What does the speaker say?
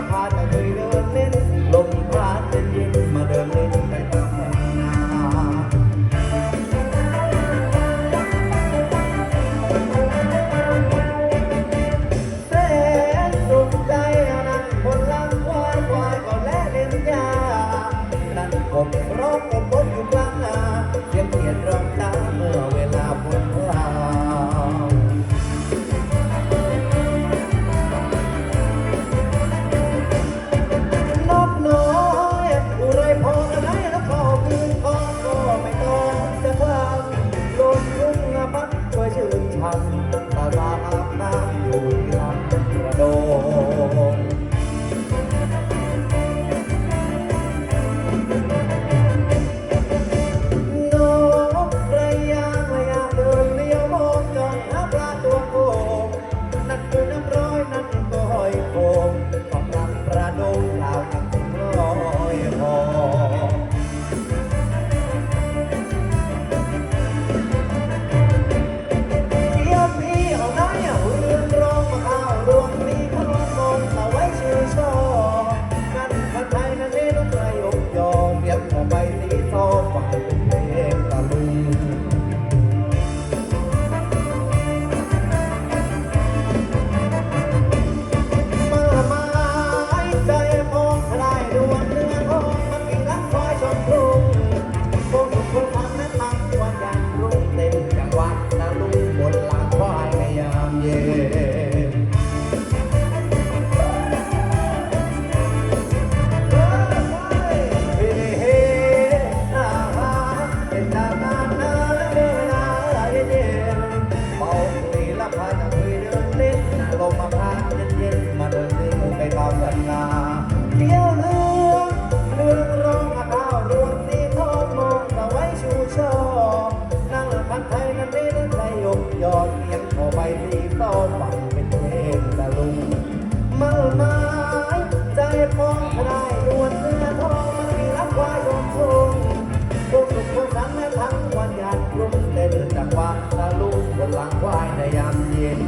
i'm pot. สีโตฝันเป็นเทพตะลุงมือไม้ใจพองทนาดวนเนื้อทองมีรักวายดวงทุ่งพวกสุขคนสังและทั้งวันหยาดลุ่มเต้นจังหวะตะลุงบนหลังควในยามเย็น